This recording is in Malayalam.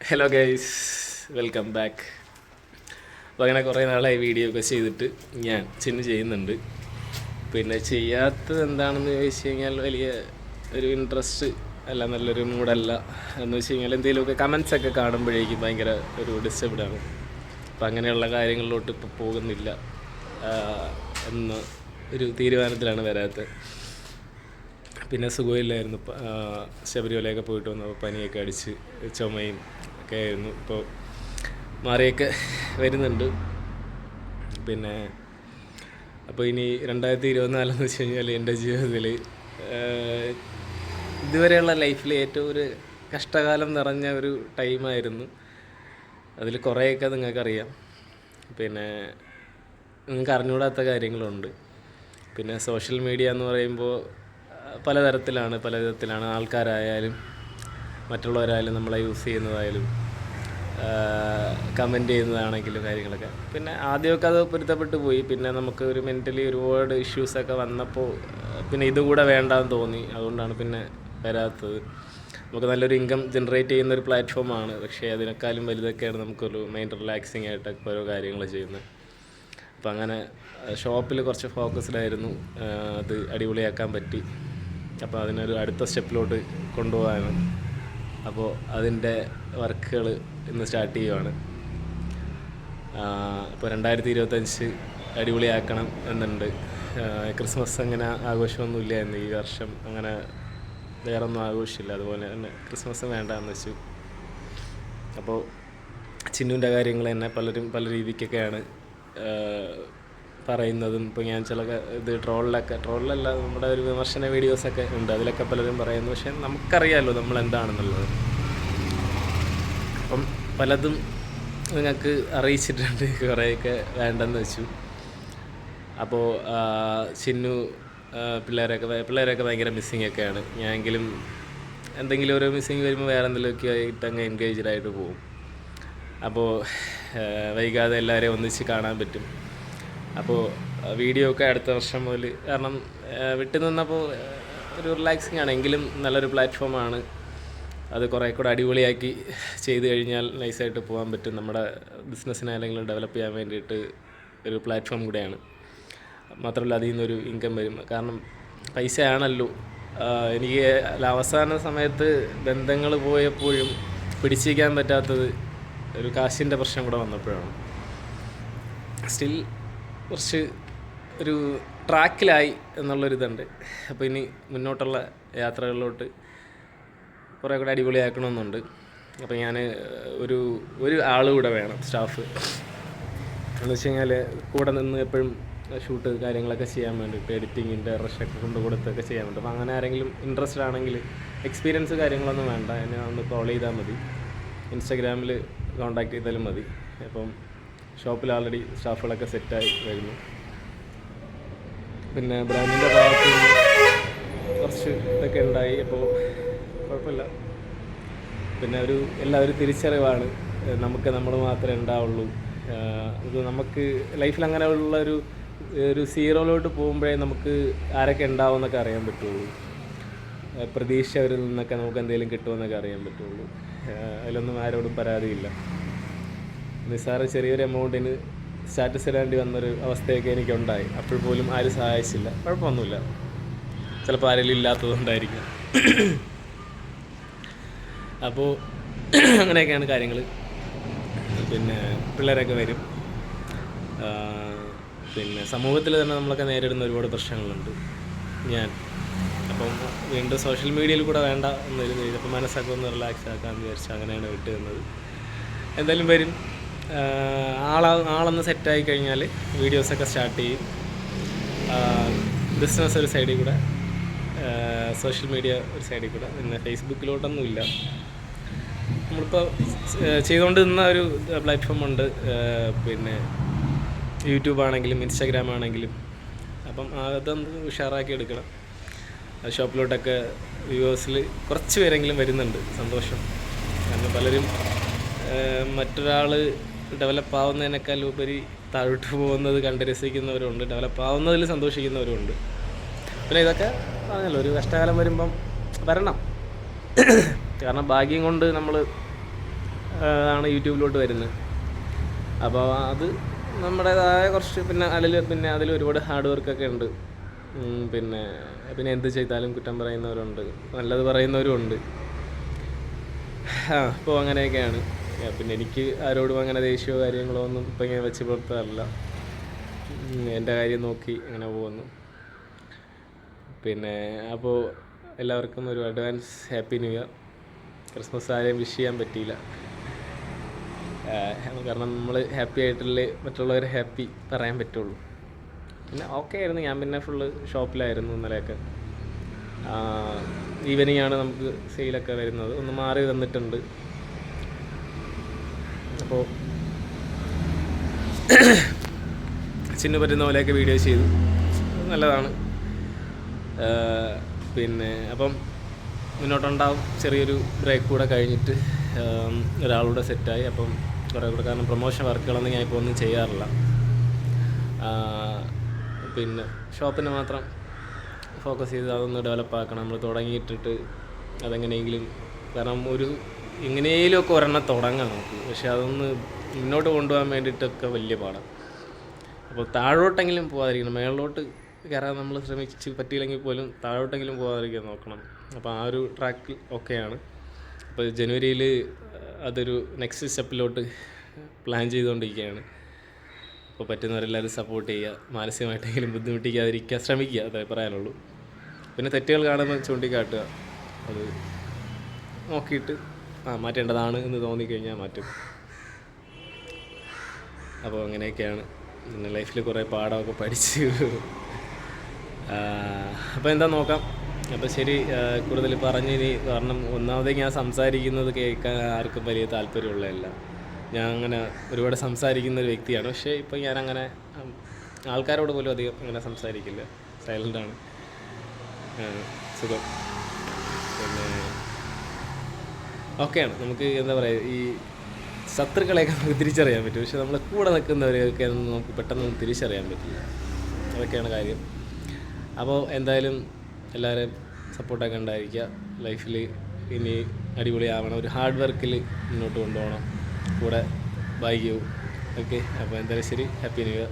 ഹലോ ഗൈസ് വെൽക്കം ബാക്ക് അപ്പോൾ അങ്ങനെ കുറേ നാളായി വീഡിയോ ഒക്കെ ചെയ്തിട്ട് ഞാൻ ചിന്നു ചെയ്യുന്നുണ്ട്. പിന്നെ ചെയ്യാത്തത് എന്താണെന്ന് ചോദിച്ചു കഴിഞ്ഞാൽ വലിയ ഒരു ഇൻട്രസ്റ്റ് അല്ല നല്ലൊരു മൂഡല്ല എന്ന് വെച്ച് കഴിഞ്ഞാൽ എന്തെങ്കിലുമൊക്കെ കമൻസ് ഒക്കെ കാണുമ്പോഴേക്കും ഭയങ്കര ഒരു ഡിസ്റ്റർബ്ഡാണ് അപ്പോൾ അങ്ങനെയുള്ള കാര്യങ്ങളിലോട്ട് ഇപ്പോൾ പോകുന്നില്ല എന്ന ഒരു തീരുമാനത്തിലാണ് വരാത്തത് പിന്നെ സുഖമില്ലായിരുന്നു ശബരിമലയൊക്കെ പോയിട്ട് വന്നപ്പോൾ പനിയൊക്കെ അടിച്ച് ചുമയും ഒക്കെ ആയിരുന്നു. ഇപ്പോൾ മാറിയൊക്കെ വരുന്നുണ്ട്. പിന്നെ അപ്പോൾ ഇനി രണ്ടായിരത്തി ഇരുപത്തിനാലെന്ന് വെച്ച് കഴിഞ്ഞാൽ എന്റെ ജീവിതത്തിൽ ഇതുവരെയുള്ള ലൈഫിൽ ഏറ്റവും ഒരു കഷ്ടകാലം നിറഞ്ഞ ഒരു ടൈമായിരുന്നു അതിൽ കുറേയൊക്കെ നിങ്ങൾക്കറിയാം. പിന്നെ നിങ്ങൾക്ക് അറിഞ്ഞുകൂടാത്ത കാര്യങ്ങളുണ്ട്. പിന്നെ സോഷ്യൽ മീഡിയ എന്ന് പറയുമ്പോൾ പലതരത്തിലാണ് പലതരത്തിലാണ് ആൾക്കാരായാലും മറ്റുള്ളവരായാലും നമ്മളെ യൂസ് ചെയ്യുന്നതായാലും കമന്റ് ചെയ്യുന്നതാണെങ്കിലും കാര്യങ്ങളൊക്കെ. പിന്നെ ആദ്യമൊക്കെ അത് പൊരുത്തപ്പെട്ട് പോയി. പിന്നെ നമുക്ക് ഒരു മെന്റലി ഒരുപാട് ഇഷ്യൂസൊക്കെ വന്നപ്പോൾ പിന്നെ പിന്നെ ഇതുകൂടെ വേണ്ടാന്ന് തോന്നി. അതുകൊണ്ടാണ് പിന്നെ വരാത്തത്. നമുക്ക് നല്ലൊരു ഇൻകം ജനറേറ്റ് ചെയ്യുന്ന ഒരു പ്ലാറ്റ്ഫോമാണ് പക്ഷേ അതിനേക്കാളും വലുതൊക്കെയാണ് നമുക്കൊരു മൈൻഡ് റിലാക്സിങ് ആയിട്ടൊക്കെ ഓരോ കാര്യങ്ങൾ ചെയ്യുന്നത്. അപ്പം അങ്ങനെ ഷോപ്പിൽ കുറച്ച് ഫോക്കസ്ഡ് ആയിരുന്നു. അത് അടിപൊളിയാക്കാൻ പറ്റി. അപ്പോൾ അതിനൊരു അടുത്ത സ്റ്റെപ്പിലോട്ട് കൊണ്ടുപോകാനാണ് അപ്പോൾ അതിന്റെ വർക്കുകൾ ഇന്ന് സ്റ്റാർട്ട് ചെയ്യുവാണ്. ഇപ്പോൾ രണ്ടായിരത്തി ഇരുപത്തഞ്ച് അടിപൊളിയാക്കണം എന്നുണ്ട്. ക്രിസ്മസ് അങ്ങനെ ആഘോഷമൊന്നുമില്ല എന്ന് ഈ വർഷം. അങ്ങനെ വേറെ ഒന്നും ആഘോഷിച്ചില്ല. അതുപോലെ തന്നെ ക്രിസ്മസ് വേണ്ട എന്ന് വെച്ചു. അപ്പോൾ ചിന്നുവിന്റെ കാര്യങ്ങൾ തന്നെ പലരും പല രീതിക്കൊക്കെയാണ് പറയുന്നതും. ഇപ്പോൾ ഞാൻ ചില ഇത് ട്രോളിലൊക്കെ ട്രോളിലല്ല നമ്മുടെ ഒരു വിമർശന വീഡിയോസൊക്കെ ഉണ്ട്. അതിലൊക്കെ പലരും പറയുന്നു. പക്ഷേ നമുക്കറിയാമല്ലോ നമ്മൾ എന്താണെന്നുള്ളത്. പലതും നിങ്ങൾക്ക് അറിയിച്ചിട്ടുണ്ട്. കുറേയൊക്കെ വേണ്ടെന്ന് വെച്ചു. അപ്പോൾ ചിന്നു പിള്ളേരൊക്കെ പിള്ളേരൊക്കെ ഭയങ്കര മിസ്സിങ് ഒക്കെയാണ്. ഞാനെങ്കിലും എന്തെങ്കിലും ഒരു മിസ്സിങ് വരുമ്പോൾ വേറെ എന്തെങ്കിലുമൊക്കെ ആയിട്ട് അങ്ങ് എൻഗേജ്ഡ് ആയിട്ട് പോകും. അപ്പോൾ വൈകാതെ എല്ലാവരെയും ഒന്നിച്ച് കാണാൻ പറ്റും. അപ്പോൾ വീഡിയോ ഒക്കെ അടുത്ത വർഷം മുതൽ കാരണം വിട്ടു നിന്നപ്പോൾ ഒരു റിലാക്സിങ് ആണ്. എങ്കിലും നല്ലൊരു പ്ലാറ്റ്ഫോമാണ് അത് കുറേ കൂടെ അടിപൊളിയാക്കി ചെയ്ത് കഴിഞ്ഞാൽ നൈസായിട്ട് പോകാൻ പറ്റും. നമ്മുടെ ബിസിനസ്സിനെ അല്ലെങ്കിൽ ഡെവലപ്പ് ചെയ്യാൻ വേണ്ടിയിട്ട് ഒരു പ്ലാറ്റ്ഫോം കൂടെയാണ്. മാത്രമല്ല അതിൽ നിന്നൊരു ഇൻകം വരും. കാരണം പൈസയാണല്ലോ. എനിക്ക് അവസാന സമയത്ത് ബന്ധങ്ങൾ പോയപ്പോഴും പിടിച്ചിരിക്കാൻ പറ്റാത്തത് ഒരു കാശിന്റെ പ്രശ്നം കൂടെ വന്നപ്പോഴാണ്. സ്റ്റിൽ കുറച്ച് ഒരു ട്രാക്കിലായി എന്നുള്ളൊരിതുണ്ട്. അപ്പോൾ ഇനി മുന്നോട്ടുള്ള യാത്രകളിലോട്ട് കുറേ കൂടെ അടിപൊളിയാക്കണമെന്നുണ്ട്. അപ്പോൾ ഞാൻ ഒരു ഒരു ആൾ കൂടെ വേണം സ്റ്റാഫ്. എന്ന് വെച്ച് കഴിഞ്ഞാൽ കൂടെ നിന്ന് എപ്പോഴും ഷൂട്ട് കാര്യങ്ങളൊക്കെ ചെയ്യാൻ വേണ്ടിയിട്ട് എഡിറ്റിങ്ങിന്റെ റഷൊക്കെ കൊണ്ട് കൊടുത്തൊക്കെ ചെയ്യാൻ വേണ്ടി. അപ്പോൾ അങ്ങനെ ആരെങ്കിലും ഇൻട്രസ്റ്റഡ് ആണെങ്കിൽ എക്സ്പീരിയൻസ് കാര്യങ്ങളൊന്നും വേണ്ട. എന്നെ ഒന്ന് കോൾ ചെയ്താൽ മതി. ഇൻസ്റ്റാഗ്രാമിൽ കോൺടാക്ട് ചെയ്താലും മതി. അപ്പം ഷോപ്പിൽ ആൾറെഡി സ്റ്റാഫുകളൊക്കെ സെറ്റായി വരുന്നു. പിന്നെ ബ്രാൻഡിന്റെ ഭാഗത്ത് കുറച്ച് ഇതൊക്കെ ഉണ്ടായി. അപ്പോൾ കുഴപ്പമില്ല. പിന്നെ ഒരു എല്ലാവരും തിരിച്ചറിവാണ്. നമുക്ക് നമ്മൾ മാത്രമേ ഉണ്ടാവുള്ളൂ. ഇത് നമുക്ക് ലൈഫിൽ അങ്ങനെ ഉള്ള ഒരു ഒരു സീറോയിലോട്ട് പോകുമ്പോഴേ നമുക്ക് ആരൊക്കെ ഉണ്ടാവും എന്നൊക്കെ അറിയാൻ പറ്റുള്ളൂ. പ്രതീക്ഷ അവരിൽ നിന്നൊക്കെ നമുക്ക് എന്തെങ്കിലും കിട്ടുമെന്നൊക്കെ അറിയാൻ പറ്റുള്ളൂ. അതിലൊന്നും ആരോടും പരാതിയില്ല. നിസ്സാര ചെറിയൊരു എമൗണ്ടിന് സ്റ്റാറ്റസ് ഇടേണ്ടി വന്നൊരു അവസ്ഥയൊക്കെ എനിക്കുണ്ടായി. അപ്പോൾ പോലും ആരും സഹായിച്ചില്ല. കുഴപ്പമൊന്നുമില്ല. ചിലപ്പോൾ ആരെങ്കിലും ഇല്ലാത്തതുകൊണ്ടായിരിക്കും. അപ്പോൾ അങ്ങനെയൊക്കെയാണ് കാര്യങ്ങൾ പിന്നെ പിള്ളേരൊക്കെ വരും. പിന്നെ സമൂഹത്തിൽ തന്നെ നമ്മളൊക്കെ നേരിടുന്ന ഒരുപാട് പ്രശ്നങ്ങളുണ്ട്. ഞാൻ അപ്പം വീണ്ടും സോഷ്യൽ മീഡിയയിൽ കൂടെ വേണ്ട എന്നൊരു അപ്പം മനസ്സൊക്കെ ഒന്ന് റിലാക്സ് ആക്കാമെന്ന് വിചാരിച്ച് അങ്ങനെയാണ് വിട്ട് തന്നത് എന്തായാലും വരും. ആളാ ആള ആളൊന്ന് സെറ്റായി കഴിഞ്ഞാൽ വീഡിയോസൊക്കെ സ്റ്റാർട്ട് ചെയ്യും. ബിസിനസ് ഒരു സൈഡിൽ കൂടെ സോഷ്യൽ മീഡിയ ഒരു സൈഡിൽ കൂടെ. പിന്നെ ഫേസ്ബുക്കിലോട്ടൊന്നും ഇല്ല നമ്മളിപ്പോൾ ചെയ്തുകൊണ്ട് നിന്ന ഒരു പ്ലാറ്റ്ഫോം ഉണ്ട്. പിന്നെ യൂട്യൂബ് ആണെങ്കിലും ഇൻസ്റ്റാഗ്രാം ആണെങ്കിലും. അപ്പം അതൊന്ന് ഉഷാറാക്കി എടുക്കണം. ഷോപ്പിലോട്ടൊക്കെ വ്യൂവേഴ്സിൽ കുറച്ച് പേരെങ്കിലും വരുന്നുണ്ട്. സന്തോഷം. കാരണം പലരും മറ്റൊരാൾ ഡെവലപ്പ് ആവുന്നതിനേക്കാൾ ഉപരി താഴോട്ട് പോകുന്നത് കണ്ട് രസിക്കുന്നവരുണ്ട്. ഡെവലപ്പ് ആവുന്നതിൽ സന്തോഷിക്കുന്നവരുണ്ട്. പിന്നെ ഇതൊക്കെ പറഞ്ഞല്ലോ ഒരു കഷ്ടകാലം വരുമ്പം വരണം. കാരണം ഭാഗ്യം കൊണ്ട് നമ്മൾ ആണ് യൂട്യൂബിലോട്ട് വരുന്നത്. അപ്പോൾ അത് നമ്മുടേതായ കുറച്ച് പിന്നെ അതിൽ പിന്നെ അതിൽ ഒരുപാട് ഹാർഡ് വർക്കൊക്കെ ഉണ്ട്. പിന്നെ പിന്നെ എന്ത് ചെയ്താലും കുറ്റം പറയുന്നവരുണ്ട്. നല്ലത് പറയുന്നവരും ഉണ്ട്. അപ്പോൾ അങ്ങനെയൊക്കെയാണ്. പിന്നെ എനിക്ക് ആരോടും അങ്ങനെ ദേഷ്യമോ കാര്യങ്ങളോ ഒന്നും ഇപ്പം ഇങ്ങനെ വെച്ച് പുറത്തല്ല എന്റെ കാര്യം നോക്കി അങ്ങനെ പോകുന്നു. പിന്നെ അപ്പോൾ എല്ലാവർക്കും ഒരു advance happy new year Christmas ആരെയും വിഷ് ചെയ്യാൻ പറ്റിയില്ല. കാരണം നമ്മൾ ഹാപ്പി ആയിട്ടല്ലേ മറ്റുള്ളവർ ഹാപ്പി പറയാൻ പറ്റുള്ളൂ. പിന്നെ ഓക്കെ ആയിരുന്നു ഞാൻ പിന്നെ ഫുള്ള് ഷോപ്പിലായിരുന്നു ഇന്നലെയൊക്കെ. ഈവനിങ് ആണ് നമുക്ക് സെയിലൊക്കെ വരുന്നത്. ഒന്ന് മാറി തന്നിട്ടുണ്ട് അപ്പോൾ ചിന്നു പറ്റുന്ന പോലെയൊക്കെ വീഡിയോ ചെയ്തു. നല്ലതാണ്. പിന്നെ അപ്പം മുന്നോട്ടുണ്ടാവും. ചെറിയൊരു ബ്രേക്ക് കൂടെ കഴിഞ്ഞിട്ട്. ഒരാളൂടെ സെറ്റായി. അപ്പം കുറേ കൂടെ കാരണം പ്രൊമോഷൻ വർക്കുകളൊന്നും ഞാൻ ഇപ്പോൾ ഒന്നും ചെയ്യാറില്ല. പിന്നെ ഷോപ്പിനെ മാത്രം ഫോക്കസ് ചെയ്ത് അതൊന്ന് ഡെവലപ്പാക്കണം നമ്മൾ തുടങ്ങിയിട്ടിട്ട് അതെങ്ങനെയെങ്കിലും കാരണം ഒരു എങ്ങനെയെങ്കിലുമൊക്കെ ഒരെണ്ണം തുടങ്ങാം നമുക്ക്. പക്ഷെ അതൊന്ന് മുന്നോട്ട് കൊണ്ടുപോകാൻ വേണ്ടിയിട്ടൊക്കെ വലിയ പാടാണ് അപ്പോൾ താഴോട്ടെങ്കിലും പോകാതിരിക്കണം മേളിലോട്ട് കയറാൻ നമ്മൾ ശ്രമിച്ച് പറ്റിയില്ലെങ്കിൽ പോലും താഴോട്ടെങ്കിലും പോകാതിരിക്കാൻ നോക്കണം. അപ്പോൾ ആ ഒരു ട്രാക്കിൽ ഓക്കെയാണ് അപ്പോൾ ജനുവരിയിൽ അതൊരു നെക്സ്റ്റ് സ്റ്റെപ്പിലോട്ട് പ്ലാൻ ചെയ്തുകൊണ്ടിരിക്കുകയാണ്. അപ്പോൾ പറ്റുന്നവരെല്ലാവരും സപ്പോർട്ട് ചെയ്യുക മാനസികമായിട്ടെങ്കിലും ബുദ്ധിമുട്ടിക്കാതിരിക്കുക ശ്രമിക്കുക അതേ പറയാനുള്ളൂ. പിന്നെ തെറ്റുകൾ കാണുമ്പോൾ ചൂണ്ടിക്കാട്ടുക. അത് നോക്കിയിട്ട് ആ മാറ്റേണ്ടതാണ് എന്ന് തോന്നിക്കഴിഞ്ഞാൽ മാറ്റും. അപ്പോൾ അങ്ങനെയൊക്കെയാണ്. പിന്നെ ലൈഫിൽ കുറേ പാഠമൊക്കെ പഠിച്ചു. അപ്പോൾ എന്താ നോക്കാം. അപ്പോൾ ശരി കൂടുതൽ പറഞ്ഞ് ഇനി കാരണം ഒന്നാമതേ ഞാൻ സംസാരിക്കുന്നത് കേൾക്കാൻ ആർക്കും വലിയ താല്പര്യമുള്ളതല്ല. ഞാൻ അങ്ങനെ ഒരുപാട് സംസാരിക്കുന്ന ഒരു വ്യക്തിയാണ്. പക്ഷേ ഇപ്പം ഞാൻ അങ്ങനെ ആൾക്കാരോട് പോലും അധികം അങ്ങനെ സംസാരിക്കില്ല. സൈലന്റാണ് സുഖം. പിന്നെ ഓക്കെയാണ്. നമുക്ക് എന്താ പറയുക ഈ ശത്രുക്കളെയൊക്കെ നമുക്ക് തിരിച്ചറിയാൻ പറ്റും. പക്ഷെ നമ്മളെ കൂടെ നിൽക്കുന്നവരെയൊക്കെ നമുക്ക് പെട്ടെന്ന് തിരിച്ചറിയാൻ പറ്റില്ല. അതൊക്കെയാണ് കാര്യം. അപ്പോൾ എന്തായാലും എല്ലാവരും സപ്പോർട്ടൊക്കെ ഉണ്ടായിരിക്കുക ലൈഫിൽ ഇനി അടിപൊളിയാവണം. ഒരു ഹാർഡ് വർക്കിൽ മുന്നോട്ട് കൊണ്ടുപോകണം. കൂടെ ബൈ യു ഓക്കെ അപ്പോൾ എന്തായാലും ശരി. Happy new year